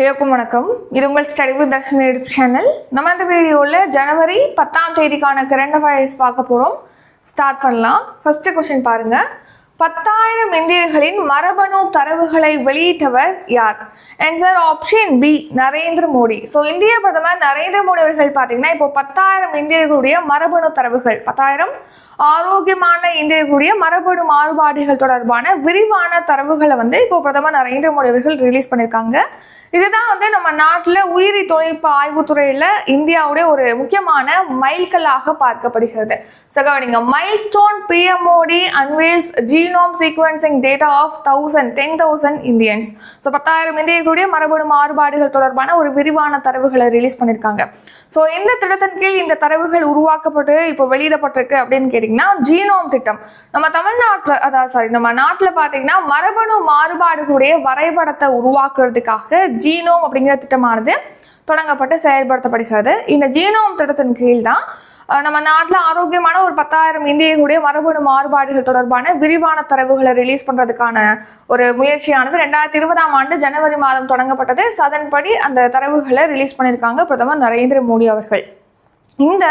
எல்லாருக்கும் வணக்கம். இது உங்கள் study with Darshan YouTube channel நம்ம இந்த வீடியோவில் ஜனவரி பத்தாம் தேதிக்கான கரண்ட் அஃபேர்ஸ் பார்க்க போகிறோம் ஸ்டார்ட் பண்ணலாம். ஃபஸ்ட்டு கொஷின் பாருங்கள் பத்தாயிரம் இந்தியர்களின் மரபணு தரவுகளை வெளியிட்டவர் யார்? Answer option B Narendra Modi. So இந்திய பிரதமர் நரேந்திர மோடி அவர்கள் பார்த்தீங்கன்னா இப்போ பத்தாயிரம் இந்தியர்களுடைய மரபணு தரவுகள். பத்தாயிரம் ஆரோக்கியமான இந்தியர்களுடைய மரபணு மாறுபாடுகள் தொடர்பான விரிவான தரவுகளை வந்து இப்போ பிரதமர் நரேந்திர மோடி அவர்கள் ரிலீஸ் பண்ணியிருக்காங்க இதுதான் வந்து நம்ம நாட்டில் உயிரி தொழில்நுட்ப ஆய்வுத்துறையில் இந்தியாவுடைய ஒரு முக்கியமான மைல்கல்லாக பார்க்கப்படுகிறது. ஸோ கவனிங்க milestone PMOD unveils genome sequencing data of thousand ten thousand Indians so பத்தாயிரம் இந்தியர்களுடைய மரபணு மாறுபாடுகள் தொடர்பான ஒரு விரிவான தரவுகளை ரிலீஸ் பண்ணியிருக்காங்க ஸோ இந்த திட்டத்தின் கீழ் இந்த தரவுகள் உருவாக்கப்பட்டு இப்போ வெளியிடப்பட்டிருக்கு அப்படின்னு பார்த்தீங்கன்னா ஜீனோம் திட்டம். நம்ம தமிழ்நாட்டில் அதாவது சாரி நம்ம நாட்டில் பார்த்தீங்கன்னா மரபணு மாறுபாடுகளுடைய வரைபடத்தை உருவாக்குறதுக்காக ஜீனோம் அப்படிங்கிற திட்டமானது தொடங்கப்பட்டு செயல்படுத்தப்படுகிறது. இந்த ஜீனோம் திட்டத்தின் கீழ் தான் நம்ம நாட்டில் ஆரோக்கியமான ஒரு பத்தாயிரம் இந்தியர்களுடைய மரபணு மாறுபாடுகள் தொடர்பான விரிவான தரவுகளை ரிலீஸ் பண்ணுறதுக்கான ஒரு முயற்சியானது ரெண்டாயிரத்தி இருபதாம் ஆண்டு ஜனவரி மாதம் தொடங்கப்பட்டது. அதன்படி அந்த தரவுகளை ரிலீஸ் பண்ணியிருக்காங்க பிரதமர் நரேந்திர மோடி அவர்கள். இந்த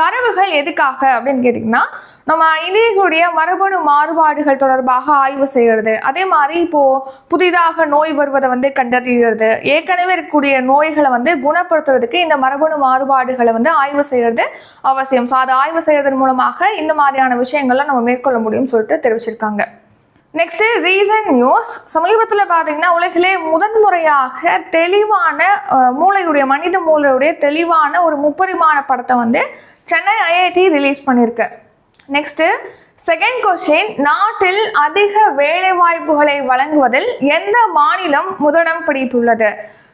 தரவுகள் எதுக்காக அப்படின்னு கேட்டிங்கன்னா நம்ம இந்தியர்களுடைய மரபணு மாறுபாடுகள் தொடர்பாக ஆய்வு செய்கிறது. அதே மாதிரி இப்போது புதிதாக நோய் வருவதை வந்து கண்டறிகிறது. ஏற்கனவே இருக்கக்கூடிய நோய்களை வந்து குணப்படுத்துறதுக்கு இந்த மரபணு மாறுபாடுகளை வந்து ஆய்வு செய்கிறது அவசியம். ஸோ அதை ஆய்வு செய்கிறதன் மூலமாக இந்த மாதிரியான விஷயங்கள்லாம் நம்ம மேற்கொள்ள முடியும்னு சொல்லிட்டு தெரிவிச்சிருக்காங்க. நெக்ஸ்ட் ரீசன்ட் நியூஸ் சமீபத்தில் பார்த்தீங்கன்னா உலகிலே முதன்முறையாக தெளிவான மூளையுடைய மனித மூளையுடைய தெளிவான ஒரு முப்பரிமாண படத்தை வந்து சென்னை ஐஐடி ரிலீஸ் பண்ணியிருக்கு நெக்ஸ்ட் செகண்ட் கொஸ்டின் நாட்டில் அதிக வேலைவாய்ப்புகளை வழங்குவதில் எந்த மாநிலம் முதலிடம் பிடித்துள்ளது?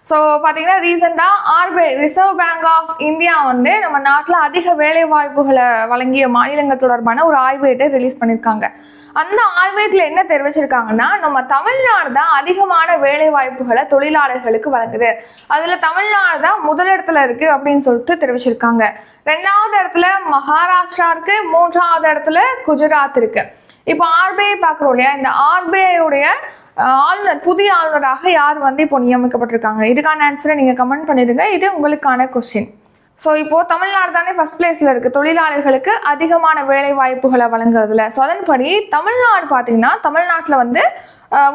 ஸோ பார்த்தீங்கன்னா ரீசெண்டாக RBI reserve bank of India வந்து நம்ம நாட்டில் அதிக வேலை வாய்ப்புகளை வழங்கிய மாநிலங்கள் தொடர்பான ஒரு ஆய்வேட்டை ரிலீஸ் பண்ணியிருக்காங்க அந்த ஆய்வேட்டில் என்ன தெரிவிச்சிருக்காங்கன்னா நம்ம தமிழ்நாடு தான் அதிகமான வேலை வாய்ப்புகளை தொழிலாளர்களுக்கு வழங்குது. அதில் தமிழ்நாடு தான் முதலிடத்துல இருக்குது அப்படின்னு சொல்லிட்டு தெரிவிச்சிருக்காங்க. ரெண்டாவது இடத்துல மகாராஷ்டிரா இருக்கு மூன்றாவது இடத்துல குஜராத் இருக்குது இப்போ ஆர்பிஐ பார்க்குறோம் இல்லையா? இந்த ஆர்பிஐயுடைய ஆளுநர் புதிய ஆளுநராக யார் வந்து இப்போ நியமிக்கப்பட்டிருக்காங்க? இதுக்கான ஆன்சரை நீங்கள் கமெண்ட் பண்ணிடுங்க. இது உங்களுக்கான கொஸ்டின் ஸோ இப்போது தமிழ்நாடு தானே ஃபர்ஸ்ட் பிளேஸில் இருக்குது தொழிலாளர்களுக்கு அதிகமான வேலை வாய்ப்புகளை வழங்குறதுல. ஸோ அதன்படி தமிழ்நாடு பார்த்தீங்கன்னா தமிழ்நாட்டில் வந்து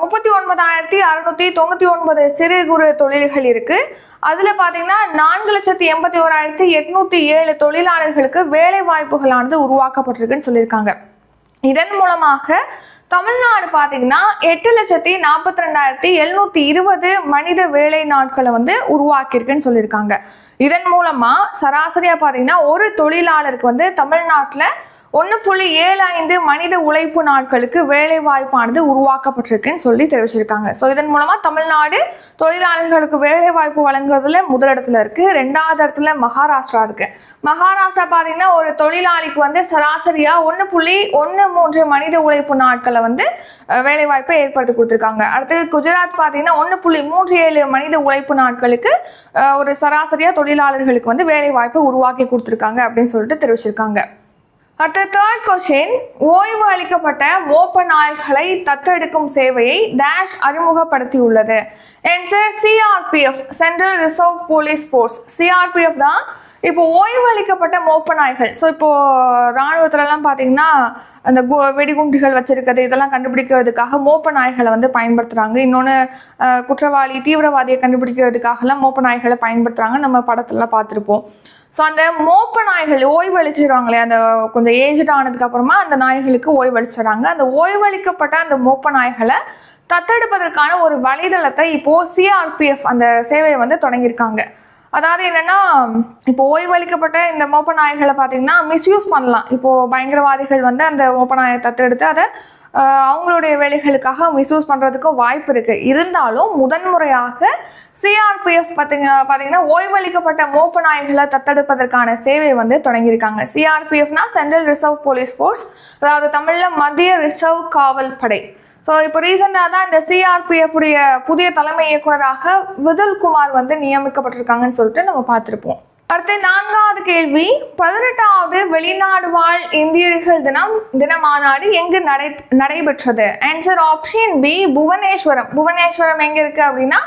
முப்பத்தி ஒன்பதாயிரத்தி அறுநூத்தி தொண்ணூற்றி ஒன்பது சிறு குறு தொழில்கள் இருக்குது அதில் பார்த்தீங்கன்னா நான்கு லட்சத்தி எண்பத்தி ஓராயிரத்தி எட்நூற்றி ஏழு தொழிலாளர்களுக்கு வேலை வாய்ப்புகளானது உருவாக்கப்பட்டிருக்குன்னு சொல்லியிருக்காங்க. இதன் மூலமாக தமிழ்நாடு பார்த்தீங்கன்னா எட்டு லட்சத்தி நாற்பத்தி ரெண்டாயிரத்தி எழுநூத்தி இருபது மனித வேலை நாட்களை வந்து உருவாக்கியிருக்குன்னு சொல்லியிருக்காங்க. இதன் மூலமா சராசரியா பார்த்தீங்கன்னா ஒரு தொழிலாளருக்கு வந்து தமிழ்நாட்டில் ஒன்று புள்ளி ஏழு ஐந்து மனித உழைப்பு நாட்களுக்கு வேலை வாய்ப்பானது உருவாக்கப்பட்டிருக்குன்னு சொல்லி தெரிவிச்சிருக்காங்க. ஸோ இதன் மூலமாக தமிழ்நாடு தொழிலாளர்களுக்கு வேலை வாய்ப்பு வழங்குறதுல முதலிடத்துல இருக்கு. ரெண்டாவது இடத்துல மகாராஷ்டிரா இருக்கு. மகாராஷ்டிரா பார்த்தீங்கன்னா ஒரு தொழிலாளிக்கு வந்து சராசரியா ஒன்று புள்ளி ஒன்று மூன்று மனித உழைப்பு நாட்களை வந்து வேலை வாய்ப்பை ஏற்படுத்தி கொடுத்துருக்காங்க. அடுத்து குஜராத் பார்த்தீங்கன்னா ஒன்று புள்ளி மூன்று ஏழு மனித உழைப்பு நாட்களுக்கு ஒரு சராசரியா தொழிலாளர்களுக்கு வந்து வேலை வாய்ப்பை உருவாக்கி கொடுத்துருக்காங்க அப்படின்னு சொல்லிட்டு தெரிவிச்சிருக்காங்க. அடுத்த தேர்ட் கொஸ்டின் ஓய்வு அளிக்கப்பட்ட மோப்ப நாய்களை தத்தெடுக்கும் சேவையை டேஷ் அறிமுகப்படுத்தியுள்ளது. Answer CRPF central reserve police force CRPF தான் இப்போ ஓய்வு அளிக்கப்பட்ட மோப்ப நாய்கள் ஸோ இப்போ ராணுவத்துலலாம் பார்த்தீங்கன்னா அந்த கு- வெடிகுண்டுகள் வச்சிருக்கிறது இதெல்லாம் கண்டுபிடிக்கிறதுக்காக மோப்ப நாய்களை வந்து பயன்படுத்துகிறாங்க இன்னொன்று குற்றவாளி தீவிரவாதியை கண்டுபிடிக்கிறதுக்காகலாம் மோப்ப நாய்களை பயன்படுத்துகிறாங்க நம்ம படத்துலலாம் பார்த்துருப்போம் ஸோ அந்த மோப்ப நாய்கள் ஓய்வளிச்சிடுவாங்களே அந்த கொஞ்சம் ஏஜ்ட் ஆனதுக்கு அப்புறமா அந்த நாய்களுக்கு ஓய்வளிச்சிடுறாங்க. அந்த ஓய்வளிக்கப்பட்ட அந்த மோப்ப நாய்களை தத்தெடுப்பதற்கான ஒரு வலைதளத்தை இப்போ சிஆர்பிஎஃப் அந்த சேவையை வந்து தொடங்கியிருக்காங்க. அதாவது என்னன்னா இப்போ ஓய்வளிக்கப்பட்ட இந்த மோப்ப நாய்களை பார்த்தீங்கன்னா மிஸ்யூஸ் பண்ணலாம். இப்போ பயங்கரவாதிகள் வந்து அந்த மோப்ப நாயை தத்தெடுத்து அதை அவங்களுடைய வேலைகளுக்காக மிஸ்யூஸ் பண்ணுறதுக்கும் வாய்ப்பு இருக்குது இருந்தாலும் முதன்முறையாக சிஆர்பிஎஃப் பார்த்தீங்க பார்த்தீங்கன்னா ஓய்வளிக்கப்பட்ட மோப்ப நாய்களை தத்தெடுப்பதற்கான சேவை வந்து தொடங்கியிருக்காங்க. சிஆர்பிஎஃப்னா சென்ட்ரல் ரிசர்வ் போலீஸ் ஃபோர்ஸ் அதாவது தமிழில் மத்திய ரிசர்வ் காவல் படை ஸோ இப்போ ரீசெண்டாக தான் இந்த சிஆர்பிஎஃப் உடைய புதிய தலைமை இயக்குனராக விதல்குமார் வந்து நியமிக்கப்பட்டிருக்காங்கன்னு சொல்லிட்டு நம்ம பார்த்துருப்போம். அடுத்து நான்காவது கேள்வி பதினெட்டாவது வெளிநாடு வாழ் இந்தியர்கள் தினம் தின மாநாடு எங்கு நடை நடைபெற்றது? Answer option B Bhubaneswar. Bhubaneswar எங்கே இருக்குது அப்படின்னா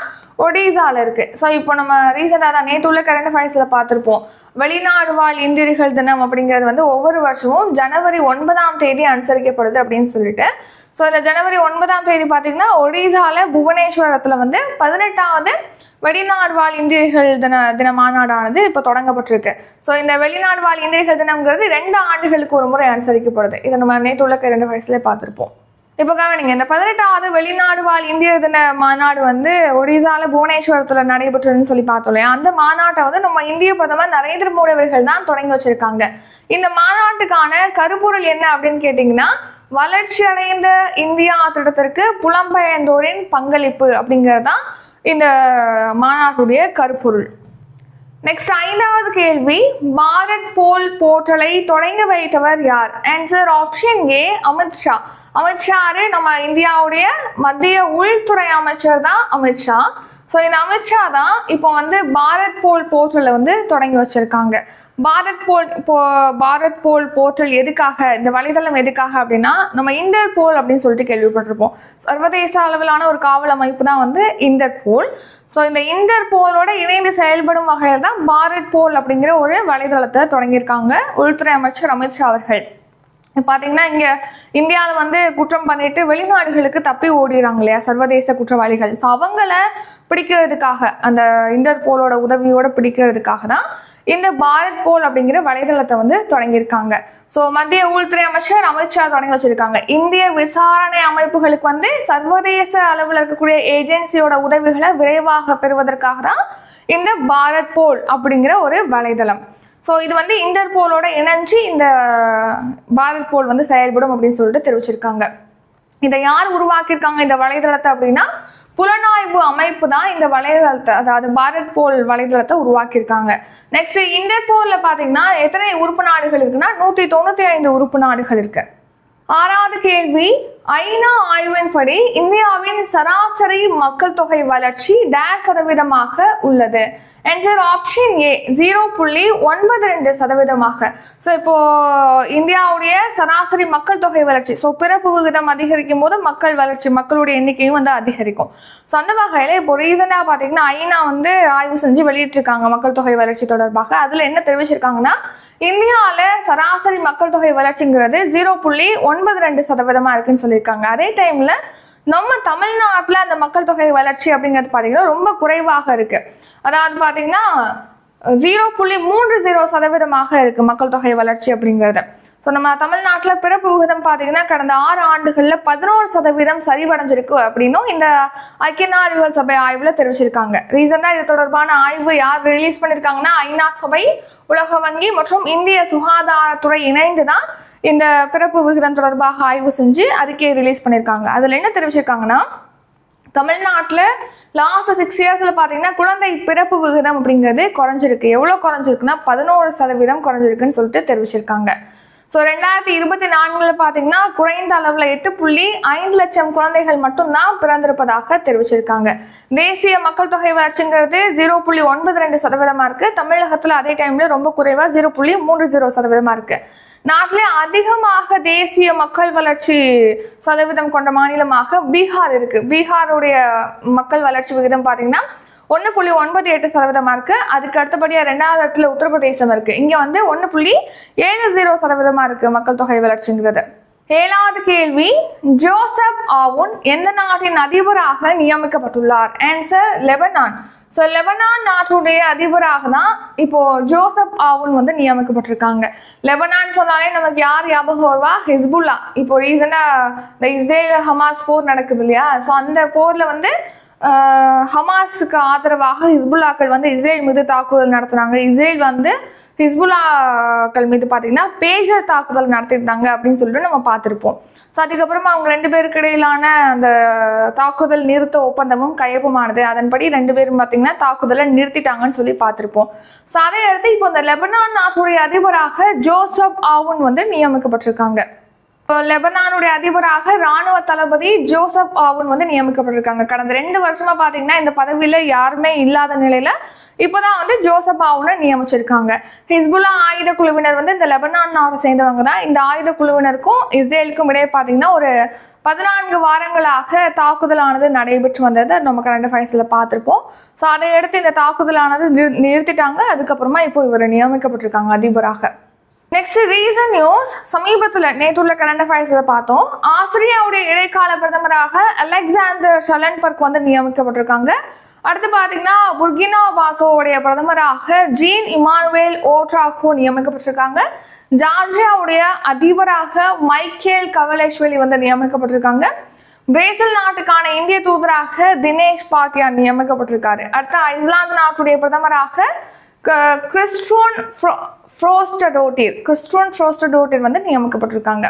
ஒடிசாவில் இருக்குது ஸோ இப்போ நம்ம ரீசெண்டாக தான் நேற்று உள்ள கரண்ட் அஃபேர்ஸில் பார்த்துருப்போம். வெளிநாடு வாழ் இந்தியர்கள் தினம் அப்படிங்கிறது வந்து ஒவ்வொரு வருஷமும் ஜனவரி ஒன்பதாம் தேதி அனுசரிக்கப்படுது அப்படின்னு சொல்லிட்டு ஸோ இந்த ஜனவரி ஒன்பதாம் தேதி பார்த்தீங்கன்னா ஒடிசாவில் புவனேஸ்வரத்தில் வந்து பதினெட்டாவது வெளிநாடு வாழ் இந்தியர்கள் தின தின மாநாடானது இப்போ தொடங்கப்பட்டிருக்கு. ஸோ இந்த வெளிநாடு வாழ் இந்தியர்கள் தினம்ங்கிறது ரெண்டு ஆண்டுகளுக்கு ஒரு முறை அனுசரிக்கப்படுது இதை நம்ம நேற்று உள்ள ரெண்டு வயசுலேயே பார்த்துருப்போம். இப்போ கவனிங்க இந்த பதினெட்டாவது வெளிநாடு வாழ் இந்திய தின மாநாடு வந்து ஒடிசாவில் புவனேஸ்வரத்தில் நடைபெற்றதுன்னு சொல்லி பார்த்தோம் இல்லையா? அந்த மாநாட்டை வந்து நம்ம இந்திய பிரதமர் நரேந்திர மோடி அவர்கள் தான் தொடங்கி வச்சிருக்காங்க. இந்த மாநாட்டுக்கான கருப்பொருள் என்ன அப்படின்னு கேட்டிங்கன்னா வளர்ச்சியடைந்த இந்தியா திட்டத்திற்கு புலம்பெயர்ந்தோரின் பங்களிப்பு அப்படிங்கிறது தான் இந்த மாநாட்டுடைய கருப்பொருள். நெக்ஸ்ட் ஐந்தாவது கேள்வி பாரத் போல் போர்ட்டலை தொடங்கி வைத்தவர் யார்? ஆன்சர் ஆப்ஷன் ஏ அமித்ஷா அமித்ஷாரு நம்ம இந்தியாவுடைய மத்திய உள்துறை அமைச்சர் தான் அமித்ஷா ஸோ இந்த அமித்ஷா தான் இப்போ வந்து பாரத் போல் போர்ட்டலில் வந்து தொடங்கி வச்சுருக்காங்க. பாரத் போல் போ பாரத் போல் போர்ட்டல் எதுக்காக இந்த வலைதளம் எதுக்காக அப்படின்னா நம்ம இந்தர் போல் அப்படின்னு சொல்லிட்டு கேள்விப்பட்டிருப்போம். சர்வதேச அளவிலான ஒரு காவல் அமைப்பு தான் வந்து இந்தர் போல். ஸோ இந்த இந்தர் போலோட இணைந்து செயல்படும் வகையில் தான் பாரத் போல் அப்படிங்கிற ஒரு வலைதளத்தை தொடங்கியிருக்காங்க. உள்துறை அமைச்சர் அமித்ஷா அவர்கள். பார்த்தீங்கன்னா இங்கே இந்தியாவில் வந்து குற்றம் பண்ணிட்டு வெளிநாடுகளுக்கு தப்பி ஓடிடுறாங்க இல்லையா சர்வதேச குற்றவாளிகள். ஸோ அவங்கள பிடிக்கிறதுக்காக அந்த இன்டர்போலோட உதவியோட பிடிக்கிறதுக்காக தான் இந்த பாரத் போல் அப்படிங்கிற வலைதளத்தை வந்து தொடங்கியிருக்காங்க. ஸோ மத்திய உள்துறை அமைச்சர் அமித்ஷா தொடங்கி வச்சிருக்காங்க. இந்திய விசாரணை அமைப்புகளுக்கு வந்து சர்வதேச அளவில் இருக்கக்கூடிய ஏஜென்சியோட உதவிகளை விரைவாக பெறுவதற்காக தான் இந்த பாரத் போல் அப்படிங்கிற ஒரு வலைதளம். ஸோ இது வந்து இன்டர்போலோட இணைஞ்சு இந்த பாரத் போல் வந்து செயல்படும் அப்படின்னு சொல்லிட்டு தெரிவிச்சிருக்காங்க. இதை யார் உருவாக்கியிருக்காங்க இந்த வலைதளத்தை அப்படின்னா புலனாய்வு அமைப்பு தான் இந்த வலைதளத்தை அதாவது பாரத் போல் வலைதளத்தை உருவாக்கியிருக்காங்க. நெக்ஸ்ட் இன்டர்போலில் பார்த்தீங்கன்னா எத்தனை உறுப்பு நாடுகள் இருக்குன்னா நூற்றி தொண்ணூற்றி ஐந்து உறுப்பு நாடுகள் இருக்கு. ஆறாவது கேள்வி ஐநா ஆய்வின்படி இந்தியாவின் சராசரி மக்கள் தொகை வளர்ச்சி டேஷ் சதவீதமாக உள்ளது. ஆன்சர் ஆப்ஷன் ஏ ஜீரோ புள்ளி ஒன்பது ரெண்டு சதவீதமாக. ஸோ இப்போ இந்தியாவுடைய சராசரி மக்கள் தொகை வளர்ச்சி. ஸோ பிறப்பு விகிதம் அதிகரிக்கும் போது மக்கள் வளர்ச்சி மக்களுடைய எண்ணிக்கையும் வந்து அதிகரிக்கும். ஸோ அந்த வகையில் இப்போ ரீசெண்டாக பார்த்தீங்கன்னா ஐநா வந்து ஆய்வு செஞ்சு வெளியிட்டிருக்காங்க மக்கள் தொகை வளர்ச்சி தொடர்பாக. அதில் என்ன தெரிவிச்சிருக்காங்கன்னா இந்தியாவில் சராசரி மக்கள் தொகை வளர்ச்சிங்கிறது ஜீரோ புள்ளி ஒன்பது ரெண்டு சதவீதமாக இருக்குன்னு சொல்லி சொல்லியிருக்காங்க. அதே டைமில் நம்ம தமிழ்நாட்டில் அந்த மக்கள் தொகை வளர்ச்சி அப்படிங்கிறது பார்த்தீங்கன்னா ரொம்ப குறைவாக இருக்கு. அதாவது பார்த்தீங்கன்னா ஜீரோ புள்ளி மூன்று ஜீரோ சதவீதமாக இருக்குது மக்கள் தொகை வளர்ச்சி அப்படிங்கிறது. ஸோ நம்ம தமிழ்நாட்டில் பிறப்பு விகிதம் பார்த்தீங்கன்னா கடந்த ஆறு ஆண்டுகளில் பதினோரு சதவீதம் சரிவடைஞ்சிருக்கு அப்படின்னும் இந்த ஐக்கிய நாடுகள் சபை ஆய்வில் தெரிவிச்சிருக்காங்க. ரீசெண்டாக இது தொடர்பான ஆய்வு யார் ரிலீஸ் பண்ணியிருக்காங்கன்னா ஐநா சபை உலக வங்கி மற்றும் இந்திய சுகாதாரத்துறை இணைந்து தான் இந்த பிறப்பு விகிதம் தொடர்பாக ஆய்வு செஞ்சு அறிக்கையை ரிலீஸ் பண்ணியிருக்காங்க. அதில் என்ன தெரிவிச்சிருக்காங்கன்னா தமிழ்நாட்டில் லாஸ்ட் சிக்ஸ் இயர்ஸில் பார்த்தீங்கன்னா குழந்தை பிறப்பு விகிதம் அப்படிங்கிறது குறைஞ்சிருக்கு. எவ்வளோ குறைஞ்சிருக்குன்னா பதினோரு சதவீதம் குறைஞ்சிருக்குன்னு சொல்லிட்டு தெரிவிச்சிருக்காங்க. ஸோ ரெண்டாயிரத்தி இருபத்தி நான்கில் பார்த்தீங்கன்னா குறைந்த அளவில் எட்டு புள்ளி ஐந்து லட்சம் குழந்தைகள் மட்டும்தான் பிறந்திருப்பதாக தெரிவிச்சிருக்காங்க. தேசிய மக்கள் தொகை வளர்ச்சிங்கிறது ஜீரோ புள்ளி ஒன்பது ரெண்டு சதவீதமாக இருக்குது தமிழகத்தில் அதே டைமில் ரொம்ப குறைவாக ஜீரோ புள்ளி மூன்று ஜீரோ சதவீதமாக இருக்குது நாட்டிலே அதிகமாக தேசிய மக்கள் வளர்ச்சி சதவீதம் கொண்ட மாநிலமாக பீகார் இருக்கு. பீகாருடைய மக்கள் வளர்ச்சி விகிதம் பார்த்தீங்கன்னா ஒன்று புள்ளி ஒன்பது எட்டு சதவீதமாக இருக்குது அதுக்கு அடுத்தபடியாக ரெண்டாவது இடத்துல உத்தரப்பிரதேசம் இருக்குது இங்கே வந்து ஒன்று புள்ளி ஏழு ஜீரோ சதவீதமாக இருக்குது மக்கள் தொகை வளர்ச்சிங்கிறது. ஏழாவது கேள்வி ஜோசப் ஆவுன் எந்த நாட்டின் அதிபராக நியமிக்கப்பட்டுள்ளார்? Answer Lebanon. ஸோ லெபனான் நாட்டுடைய அதிபராக தான் இப்போ ஜோசப் ஆவுன் வந்து நியமிக்கப்பட்டிருக்காங்க. லெபனான் சொன்னாலே நமக்கு யார் ஞாபகம் வருவா? ஹிஸ்புல்லா. இப்போ ரீசெண்டாக இந்த இஸ்ரேல் ஹமாஸ் போர் நடக்குது இல்லையா? ஸோ அந்த போரில் வந்து ஹமாஸுக்கு ஆதரவாக ஹிஸ்புல்லாக்கள் வந்து இஸ்ரேல் மீது தாக்குதல் நடத்துனாங்க. இஸ்ரேல் வந்து ஹிஸ்புல்லாக்கள் மீது பார்த்தீங்கன்னா பேஜர் தாக்குதல் நடத்தியிருந்தாங்க அப்படின்னு சொல்லிட்டு நம்ம பார்த்துருப்போம். ஸோ அதுக்கப்புறமா அவங்க ரெண்டு பேருக்கு இடையிலான அந்த தாக்குதல் நிறுத்த ஒப்பந்தமும் கையொப்பமானது. அதன்படி ரெண்டு பேரும் பார்த்தீங்கன்னா தாக்குதலை நிறுத்திட்டாங்கன்னு சொல்லி பார்த்துருப்போம். ஸோ அதை அடுத்து இப்போ இந்த லெபனான் நாட்டுடைய அதிபராக ஜோசப் ஆவுன் வந்து நியமிக்கப்பட்டிருக்காங்க. லெபனானுடைய அதிபராக ராணுவ தளபதி ஜோசப் ஆவன் வந்து நியமிக்கப்பட்டிருக்காங்க. கடந்த ரெண்டு வருஷமா பாத்தீங்கன்னா இந்த பதவியில யாருமே இல்லாத நிலையில இப்போதான் வந்து ஜோசப் ஆவுனை நியமிச்சிருக்காங்க. ஹிஸ்புல்லா ஆயுத குழுவினர் வந்து இந்த லெபனான் நாட்டை சேர்ந்தவங்க தான். இந்த ஆயுத குழுவினருக்கும் இஸ்ரேலுக்கும் இடையே பாத்தீங்கன்னா ஒரு பதினான்கு வாரங்களாக தாக்குதலானது நடைபெற்று வந்தது நம்ம கரண்ட் அஃபேர்ஸில் பார்த்துருப்போம். ஸோ அதை அடுத்து இந்த தாக்குதலானது நிறு- நிறுத்திட்டாங்க. அதுக்கப்புறமா இப்போ இவர் நியமிக்கப்பட்டிருக்காங்க அதிபராக. நெக்ஸ்ட் ரீசன் நியூஸ் சமீபத்தில் நேற்றுள்ள கரண்ட் அஃபேர்ஸில் பார்த்தோம். ஆஸ்திரியாவுடைய இடைக்கால பிரதமராக அலெக்சாண்டர் ஷலன்பர்க் வந்து நியமிக்கப்பட்டிருக்காங்க. அடுத்து பார்த்தீங்கன்னா புர்கினா பாசோவுடைய பிரதமராக ஜீன் இமானுவேல் ஓட்ராகோ நியமிக்கப்பட்டிருக்காங்க. ஜார்ஜியாவுடைய அதிபராக மைக்கேல் கவலேஷ்வலி வந்து நியமிக்கப்பட்டிருக்காங்க. பிரேசில் நாட்டுக்கான இந்திய தூதராக தினேஷ் பாட்டியா நியமிக்கப்பட்டிருக்காரு. அடுத்து ஐஸ்லாந்து நாட்டுடைய பிரதமராக க- கிறிஸ்டோன் ஃப்ரோ- ஃப்ரோஸ்டடோட்டிர் கிறிஸ்டோன் ஃப்ரோஸ்டடோட்டிர் வந்து நியமிக்கப்பட்டிருக்காங்க.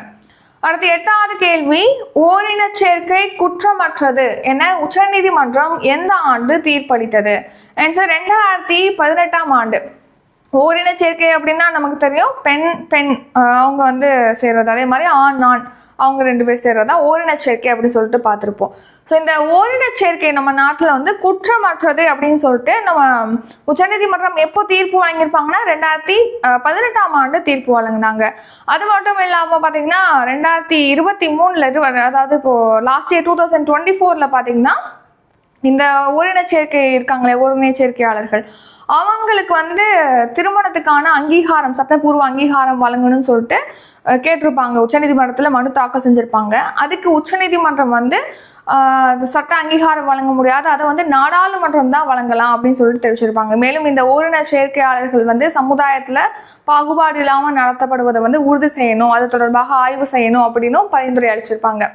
அடுத்து எட்டாவது கேள்வி ஓரின சேர்க்கை குற்றமற்றது என உச்சநீதிமன்றம் எந்த ஆண்டு தீர்ப்பளித்தது? ஆன்சர் ரெண்டாயிரத்தி பதினெட்டாம் ஆண்டு. ஓரின சேர்க்கை அப்படின்னா நமக்கு தெரியும் பெண் பெண் அவங்க வந்து சேர்றது. அதே மாதிரி ஆண் ஆண். அவங்க ரெண்டு பேர் சேர்றதா? ஓரின சேர்க்கை அப்படின்னு சொல்லிட்டு பார்த்துருப்போம். ஸோ இந்த ஓரின சேர்க்கை நம்ம நாட்டில் வந்து குற்றமற்றது அப்படின்னு சொல்லிட்டு நம்ம உச்சநீதிமன்றம் எப்போ தீர்ப்பு வழங்கியிருப்பாங்கன்னா ரெண்டாயிரத்தி பதினெட்டாம் ஆண்டு தீர்ப்பு வழங்கினாங்க. அது மட்டும் இல்லாமல் பார்த்தீங்கன்னா ரெண்டாயிரத்தி இருபத்தி மூணில் இது அதாவது இப்போ last year two thousand twenty ஃபோரில் பார்த்தீங்கன்னா இந்த ஓரின சேர்க்கை இருக்காங்களே ஓரின சேர்க்கையாளர்கள். அவங்களுக்கு வந்து திருமணத்துக்கான அங்கீகாரம் சட்டப்பூர்வ அங்கீகாரம் வழங்கணும்னு சொல்லிட்டு கேட்டிருப்பாங்க. உச்சநீதிமன்றத்தில் மனு தாக்கல் செஞ்சுருப்பாங்க. அதுக்கு உச்சநீதிமன்றம் வந்து சட்ட அங்கீகாரம் வழங்க முடியாது. அதை வந்து நாடாளுமன்றம் தான் வழங்கலாம் அப்படின்னு சொல்லிட்டு தெரிவிச்சிருப்பாங்க. மேலும் இந்த ஓரின சேர்க்கையாளர்கள் வந்து சமுதாயத்தில் பாகுபாடு இல்லாமல் நடத்தப்படுவதை வந்து உறுதி செய்யணும். அது தொடர்பாக ஆய்வு செய்யணும் அப்படின்னும் பரிந்துரை அளிச்சிருப்பாங்க.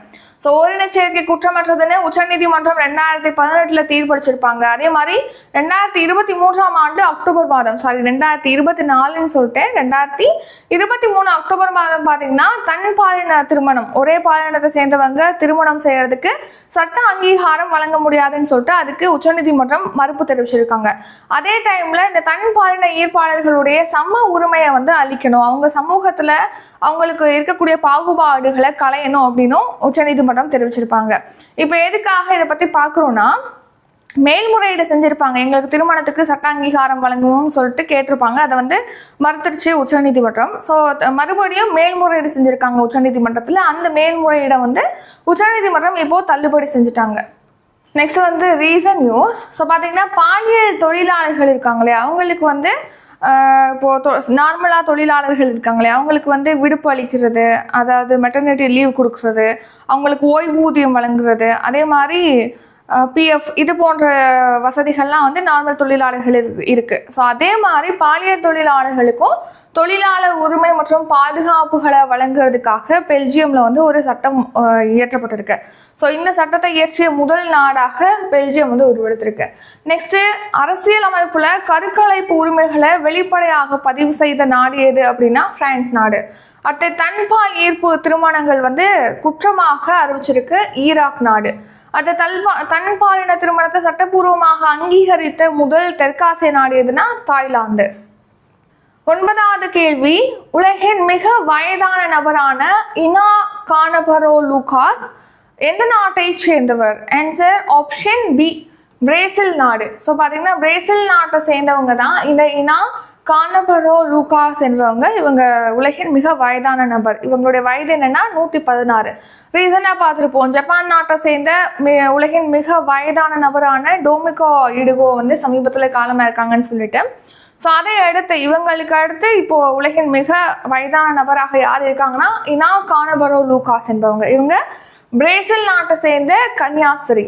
ஸோ ஓரின சேர்க்கை குற்றமற்றதுன்னு உச்சநீதிமன்றம் ரெண்டாயிரத்தி பதினெட்டுல தீர்ப்பளிச்சிருப்பாங்க அதே மாதிரி ரெண்டாயிரத்தி இருபத்தி மூன்றாம் ஆண்டு அக்டோபர் மாதம் சாரி ரெண்டாயிரத்தி இருபத்தி நாலுன்னு சொல்லிட்டு ரெண்டாயிரத்தி இருபத்தி மூணு அக்டோபர் மாதம் பார்த்தீங்கன்னா தன் பாலின திருமணம் ஒரே பாலினத்தை சேர்ந்தவங்க திருமணம் செய்யறதுக்கு சட்ட அங்கீகாரம் வழங்க முடியாதுன்னு சொல்லிட்டு அதுக்கு உச்சநீதிமன்றம் மறுப்பு தெரிவிச்சிருக்காங்க. அதே டைம்ல இந்த தன் பாலின ஈர்ப்பாளர்களுடைய சம உரிமையை வந்து அளிக்கணும் அவங்க சமூகத்துல அவங்களுக்கு இருக்கக்கூடிய பாகுபாடுகளை களையணும் அப்படின்னும் உச்சநீதிமன்றம் தெரிவிச்சிருப்பாங்க. இப்போ எதுக்காக இதை பத்தி பார்க்குறோன்னா மேல்முறையீடு செஞ்சுருப்பாங்க. எங்களுக்கு திருமணத்துக்கு சட்ட அங்கீகாரம் வழங்கணும்னு சொல்லிட்டு கேட்டிருப்பாங்க. அதை வந்து மறுத்துருச்சு உச்சநீதிமன்றம். ஸோ மறுபடியும் மேல்முறையீடு செஞ்சுருக்காங்க உச்சநீதிமன்றத்தில். அந்த மேல்முறையீடை வந்து உச்சநீதிமன்றம் இப்போ தள்ளுபடி செஞ்சுட்டாங்க. நெக்ஸ்ட் வந்து ரீசன் நியூஸ் ஸோ பார்த்தீங்கன்னா பாலியல் தொழிலாளர்கள் இருக்காங்களே அவங்களுக்கு வந்து இப்போது இப்போ நார்மலாக தொழிலாளர்கள் இருக்காங்களே அவங்களுக்கு வந்து விடுப்பு அளிக்கிறது அதாவது மெட்டர்னிட்டி லீவ் கொடுக்கறது அவங்களுக்கு ஓய்வூதியம் வழங்குறது அதே மாதிரி பிஎஃப் இது போன்ற வசதிகள்லாம் வந்து நார்மல் தொழிலாளர்கள் இருக்குது ஸோ அதே மாதிரி பாலியல் தொழிலாளர்களுக்கும் தொழிலாளர் உரிமை மற்றும் பாதுகாப்புகளை வழங்குறதுக்காக பெல்ஜியமில் வந்து ஒரு சட்டம் இயற்றப்பட்டிருக்கு. ஸோ இந்த சட்டத்தை இயற்றிய முதல் நாடாக பெல்ஜியம் வந்து உருவெடுத்திருக்கு. நெக்ஸ்ட்டு அரசியல் அமைப்பில் கருக்கலைப்பு உரிமைகளை வெளிப்படையாக பதிவு செய்த நாடு எது அப்படின்னா பிரான்ஸ் நாடு. அடுத்து தன்பால் ஈர்ப்பு திருமணங்கள் வந்து குற்றமாக அறிவிச்சிருக்கு ஈராக் நாடு. அடுத்து தல்பா தன்பாலின திருமணத்தை சட்டப்பூர்வமாக அங்கீகரித்த முதல் தெற்காசிய நாடு எதுனா தாய்லாந்து. ஒன்பதாவது கேள்வி உலகின் மிக வயதான நபரான இனா கானபரோ லூகாஸ் எந்த நாட்டை சேர்ந்தவர்? ஆன்சர் ஆப்ஷன் பி பிரேசில் நாடு. ஸோ பார்த்தீங்கன்னா பிரேசில் நாட்டை சேர்ந்தவங்க தான் இந்த இனா கானபரோ லூகாஸ் என்பவங்க இவங்க உலகின் மிக வயதான நபர். இவங்களுடைய வயது என்னன்னா நூற்றி பதினாறு. ரீசனாக பார்த்துருப்போம். ஜப்பான் நாட்டை சேர்ந்த உலகின் மிக வயதான நபரான டோமிகோ இடுகோ வந்து சமீபத்தில் காலமாக இருக்காங்கன்னு சொல்லிட்டு. ஸோ அதை அடுத்து இவங்களுக்கு அடுத்து இப்போ உலகின் மிக வயதான நபராக யார் இருக்காங்கன்னா இனா கானபரோ லூகாஸ் என்பவங்க. இவங்க பிரேசில் நாட்டை சேர்ந்த கன்னியாஸ்திரி.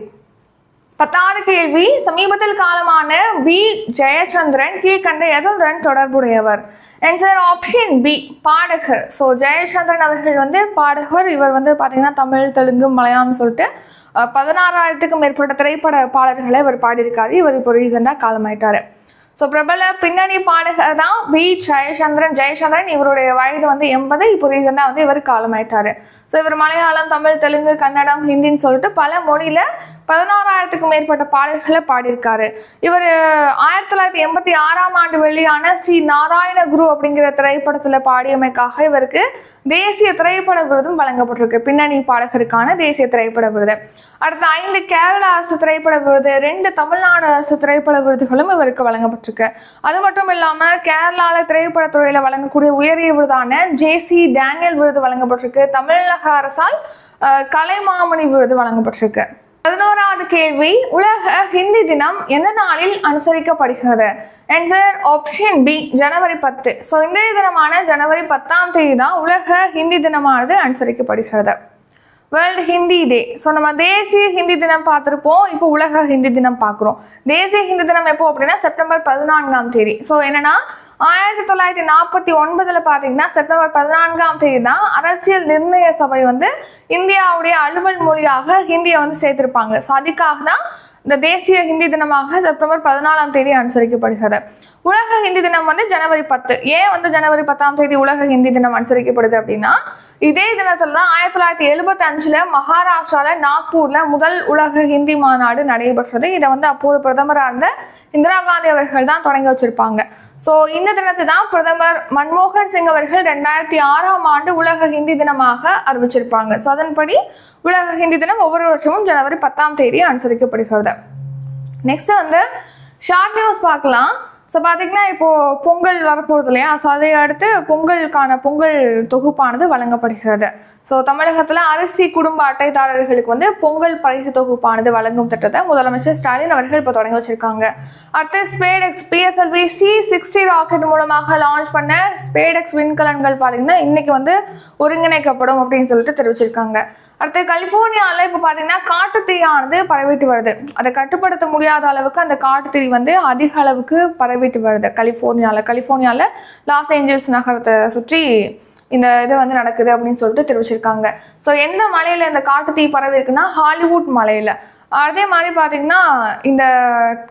பத்தாவது கேள்வி சமீபத்தில் காலமான பி ஜெயச்சந்திரன் கீழ்கண்ட எதனுடன் தொடர்புடையவர். ஆன்சர் ஆப்ஷன் பி பாடகர். ஸோ ஜெயச்சந்திரன் அவர்கள் வந்து பாடகர். இவர் வந்து பார்த்தீங்கன்னா தமிழ் தெலுங்கு மலையாளம் சொல்லிட்டு பதினாறாயிரத்துக்கும் மேற்பட்ட திரைப்பட பாடல்களை இவர் பாடியிருக்காரு. இவர் இப்போ ரீசெண்டாக காலமாயிட்டார். ஸோ பிரபல பின்னணி பாடகர் தான் பி ஜெயச்சந்திரன். ஜெயச்சந்திரன் இவருடைய வயது வந்து எண்பது. இப்போ ரீசெண்டாக வந்து இவர் காலமாயிட்டார். ஸோ இவர் மலையாளம் தமிழ் தெலுங்கு கன்னடம் ஹிந்தின்னு சொல்லிட்டு பல மொழியில் பதினாறாயிரத்துக்கும் மேற்பட்ட பாடல்களை பாடியிருக்காரு. இவர் ஆயிரத்தி தொள்ளாயிரத்தி எண்பத்தி ஆறாம் ஆண்டு வெளியான ஸ்ரீ நாராயண குரு அப்படிங்கிற திரைப்படத்தில் பாடியமைக்காக இவருக்கு தேசிய திரைப்பட விருதும் வழங்கப்பட்டிருக்கு. பின்னணி பாடகருக்கான தேசிய திரைப்பட விருது. அடுத்த ஐந்து கேரள அரசு திரைப்பட விருது ரெண்டு தமிழ்நாடு அரசு திரைப்பட விருதுகளும் இவருக்கு வழங்கப்பட்டிருக்கு. அது மட்டும் இல்லாமல் கேரளாவில் திரைப்படத்துறையில் வழங்கக்கூடிய உயரிய விருதான ஜேசி டேனியல் விருது வழங்கப்பட்டிருக்கு. தமிழக அரசால் கலைமாமணி விருது வழங்கப்பட்டிருக்கு. பதினோராவது கேள்வி உலக ஹிந்தி தினம் எந்த நாளில் அனுசரிக்கப்படுகிறது? ஆன்சர் ஆப்ஷன் பி ஜனவரி பத்து. ஸோ இன்றைய தினமான ஜனவரி பத்தாம் தேதி தான் உலக ஹிந்தி தினமானது அனுசரிக்கப்படுகிறது. வேர்ல்டு ஹிந்தி டே ஸோ நம்ம தேசிய ஹிந்தி தினம் பார்த்துருப்போம். இப்போ உலக ஹிந்தி தினம் பார்க்குறோம். தேசிய ஹிந்தி தினம் எப்போ அப்படின்னா செப்டம்பர் பதினான்காம் தேதி. ஸோ என்னன்னா ஆயிரத்தி தொள்ளாயிரத்தி நாற்பத்தி ஒன்பதில் பார்த்தீங்கன்னா செப்டம்பர் பதினான்காம் தேதி தான் அரசியல் நிர்ணய சபை வந்து இந்தியாவுடைய அலுவல் மொழியாக ஹிந்தியை வந்து சேர்த்திருப்பாங்க. ஸோ அதுக்காக தான் இந்த தேசிய ஹிந்தி தினமாக செப்டம்பர் பதினாலாம் தேதி அனுசரிக்கப்படுகிறது. உலக ஹிந்தி தினம் வந்து ஜனவரி பத்து. ஏன் வந்து ஜனவரி பத்தாம் தேதி உலக ஹிந்தி தினம் அனுசரிக்கப்படுது அப்படின்னா இதே தினத்துல தான் ஆயிரத்தி தொள்ளாயிரத்தி எழுபத்தி அஞ்சுல மகாராஷ்டிரால நாக்பூர்ல முதல் உலக ஹிந்தி மாநாடு நடைபெற்றது. இதை வந்து அப்போது பிரதமராக இருந்த இந்திரா காந்தி அவர்கள் தான் தொடங்கி வச்சிருப்பாங்க. ஸோ இந்த தினத்தை தான் பிரதமர் மன்மோகன் சிங் அவர்கள் ரெண்டாயிரத்தி ஆறாம் ஆண்டு உலக ஹிந்தி தினமாக அறிவிச்சிருப்பாங்க. ஸோ அதன்படி உலக ஹிந்தி தினம் ஒவ்வொரு வருஷமும் ஜனவரி பத்தாம் தேதி அனுசரிக்கப்படுகிறது. நெக்ஸ்ட் வந்து ஷார்ட் நியூஸ் பார்க்கலாம். ஸோ பார்த்தீங்கன்னா இப்போது பொங்கல் வரப்போகுது இல்லையா ஸோ அதை அடுத்து பொங்கலுக்கான பொங்கல் தொகுப்பானது வழங்கப்படுகிறது. ஸோ தமிழகத்தில் அரிசி குடும்ப அட்டைதாரர்களுக்கு வந்து பொங்கல் பரிசு தொகுப்பானது வழங்கும் திட்டத்தை முதலமைச்சர் ஸ்டாலின் அவர்கள் இப்போ தொடங்கி வச்சிருக்காங்க. அடுத்து SpaDeX PSLV C sixty rocket மூலமாக லான்ச் பண்ண ஸ்பேடெக்ஸ் விண்கலன்கள் பார்த்தீங்கன்னா இன்னைக்கு வந்து ஒருங்கிணைக்கப்படும் அப்படின்னு சொல்லிட்டு தெரிவிச்சிருக்காங்க. அடுத்து கலிஃபோர்னியாவில் இப்போ பார்த்தீங்கன்னா காட்டுத்தீயானது பரவிட்டு வருது. அதை கட்டுப்படுத்த முடியாத அளவுக்கு அந்த காட்டுத்தீ வந்து அதிக அளவுக்கு பரவிட்டு வருது. கலிஃபோர்னியாவில் கலிஃபோர்னியாவில் லாஸ் ஏஞ்சல்ஸ் நகரத்தை சுற்றி இந்த இது வந்து நடக்குது அப்படின்னு சொல்லிட்டு தெரிவிச்சிருக்காங்க. ஸோ எந்த மலையில் இந்த காட்டுத்தீ பரவி இருக்குன்னா ஹாலிவுட் மலையில். அதே மாதிரி பார்த்தீங்கன்னா இந்த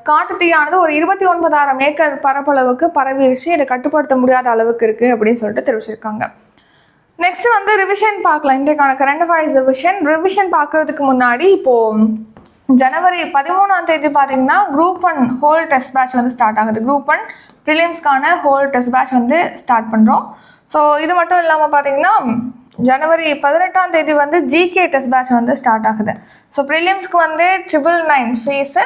காட்டுத்தீயானது ஒரு இருபத்தி ஒன்பதாயிரம் ஏக்கர் பரப்பளவுக்கு பரவிடுச்சு இதை கட்டுப்படுத்த முடியாத அளவுக்கு இருக்குது அப்படின்னு சொல்லிட்டு தெரிவிச்சிருக்காங்க. நெக்ஸ்ட் வந்து ரிவிஷன் பார்க்கலாம். இன்றைக்கான கரண்ட் அஃபேர்ஸ் ரிவிஷன் ரிவிஷன் பார்க்கறதுக்கு முன்னாடி இப்போ ஜனவரி பதிமூணாம் தேதி பார்த்தீங்கன்னா group one whole test batch வந்து ஸ்டார்ட் ஆகுது. குரூப் ஒன் ப்ரிலிம்ஸ்க்கான ஹோல் டெஸ்ட் பேட்ச் வந்து ஸ்டார்ட் பண்ணுறோம் ஸோ இது மட்டும் இல்லாமல் பார்த்தீங்கன்னா ஜனவரி பதினெட்டாம் தேதி வந்து ஜிகே டெஸ்ட் பேட்ச் வந்து ஸ்டார்ட் ஆகுது. ஸோ ப்ரிலிம்ஸ்க்கு வந்து ட்ரிபிள் நைன் ஃபீஸு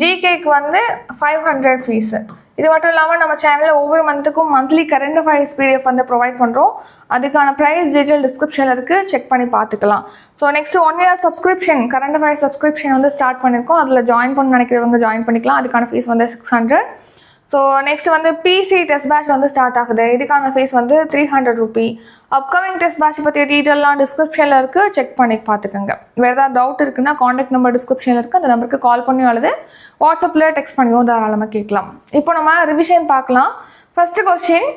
ஜிகேக்கு வந்து ஃபைவ் ஹண்ட்ரட் ஃபீஸு இது மட்டும் இல்லாமல் நம்ம சேனலில் ஒவ்வொரு மந்த்துக்கும் மந்த்லி கரண்ட் அஃபேர்ஸ் பிடிஎஃப் வந்து ப்ரொவைட் பண்ணுறோம் அதுக்கான ப்ரைஸ் டீட்டெயில் டிஸ்கிரிப்ஷனில் இருக்குது செக் பண்ணி பார்த்துக்கலாம். So next one year subscription current affairs subscription வந்து ஸ்டார்ட் பண்ணியிருக்கோம் அதில் ஜாயின் பண்ண நினைக்கிறவங்க ஜாயின் பண்ணிக்கலாம். அதுக்கான ஃபீஸ் வந்து சிக்ஸ் ஹண்ட்ரட் ஸோ நெக்ஸ்ட் வந்து பிசி டெஸ்ட் பேட்ச் வந்து ஸ்டார்ட் ஆகுது. இதுக்கான ஃபீஸ் வந்து three hundred rupee upcoming test batch பற்றிய டீட்டெயிலாம் டிஸ்கிரிப்ஷனில் இருக்குது செக் பண்ணி பார்த்துக்கோங்க. வேறு ஏதாவது டவுட் இருக்குன்னா காண்டாக்ட் நம்பர் டிஸ்கிரிப்ஷனில் இருக்குது அந்த நம்பருக்கு கால் பண்ணி அல்லது வாட்ஸ்அப்பில் டெக்ஸ்ட் பண்ணியும் தாராளமாக கேட்கலாம். இப்போ நம்ம ரிவிஷன் பார்க்கலாம். ஃபஸ்ட்டு கொஸ்டின்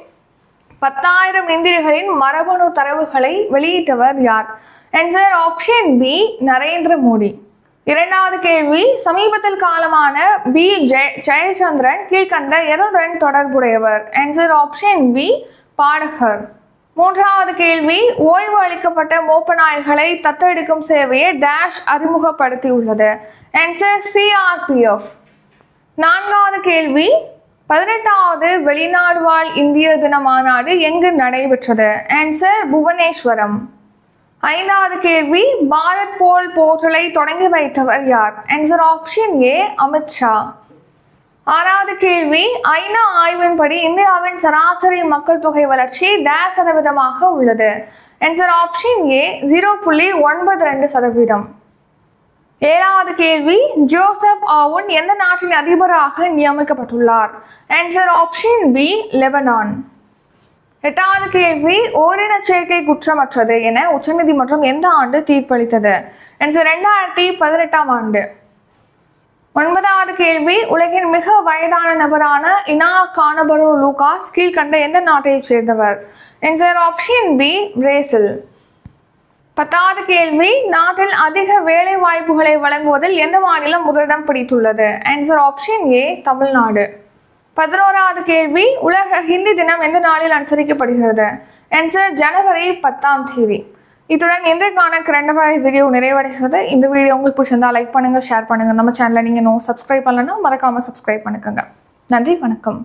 பத்தாயிரம் இந்தியர்களின் மரபணு தரவுகளை வெளியிட்டவர் யார்? Answer option B Narendra Modi. இரண்டாவது கேள்வி. சமீபத்தில் காலமான பி ஜெய ஜெயச்சந்திரன் கீழ்கண்ட எதனுடன் தொடர்புடையவர். ஆன்சர் ஆப்ஷன் பி பாடகர். மூன்றாவது கேள்வி ஓய்வு அளிக்கப்பட்ட மோப்ப நாய்களை தத்தெடுக்கும் சேவையை டேஷ் அறிமுகப்படுத்தியுள்ளது. ஆன்சர் சிஆர்பிஎஃப் நான்காவது கேள்வி பதினெட்டாவது வெளிநாடு வாழ் இந்தியர் தின மாநாடு எங்கு நடைபெற்றது? ஆன்சர் புவனேஸ்வரம். ஐந்தாவது கேள்வி பாரத் போல் போர்ட்டலை தொடங்கி வைத்தவர் யார்? ஆன்சர் ஆப்ஷன் ஏ அமித்ஷா ஆறாவது கேள்வி ஐநா ஆய்வின்படி இந்தியாவின் சராசரி மக்கள் தொகை வளர்ச்சி டேஸ் சதவீதமாக உள்ளது. ஆன்சர் ஆப்ஷன் ஏ ஜீரோ புள்ளி ஒன்பது ரெண்டு சதவீதம். ஏழாவது கேள்வி ஜோசப் ஆவுன் எந்த நாட்டின் அதிபராக நியமிக்கப்பட்டுள்ளார்? Answer option B Lebanon. எட்டாவது கேள்வி ஓரின சேர்க்கை குற்றமற்றது என உச்சநீதிமன்றம் எந்த ஆண்டு தீர்ப்பளித்தது? ஆன்சர் ரெண்டாயிரத்தி பதினெட்டாம் ஆண்டு. ஒன்பதாவது கேள்வி உலகின் மிக வயதான நபரான இனா கானபரோ லூகாஸ் கீழ்கண்ட எந்த நாட்டைச் சேர்ந்தவர்? என்சர் ஆப்ஷன் பி பிரேசில் பத்தாவது கேள்வி நாட்டில் அதிக வேலை வாய்ப்புகளை வழங்குவதில் எந்த மாநிலம் முதலிடம் பிடித்துள்ளது? Answer option A Tamil Nadu. பதினோராவது கேள்வி உலக ஹிந்தி தினம் எந்த நாளில் அனுசரிக்கப்படுகிறது? ஆன்சர் ஜனவரி பத்தாம் தேதி. இத்துடன் இன்றைக்கான கரண்ட் அஃபேர்ஸ் வீடியோ நிறைவடைகிறது. இந்த வீடியோ உங்களுக்கு பிடிச்சிருந்தா லைக் பண்ணுங்கள் ஷேர் பண்ணுங்கள் நம்ம சேனலை நீங்கள் நோ சப்ஸ்கிரைப் பண்ணலன்னா மறக்காமல் சப்ஸ்கிரைப் பண்ணிக்கோங்க. நன்றி வணக்கம்.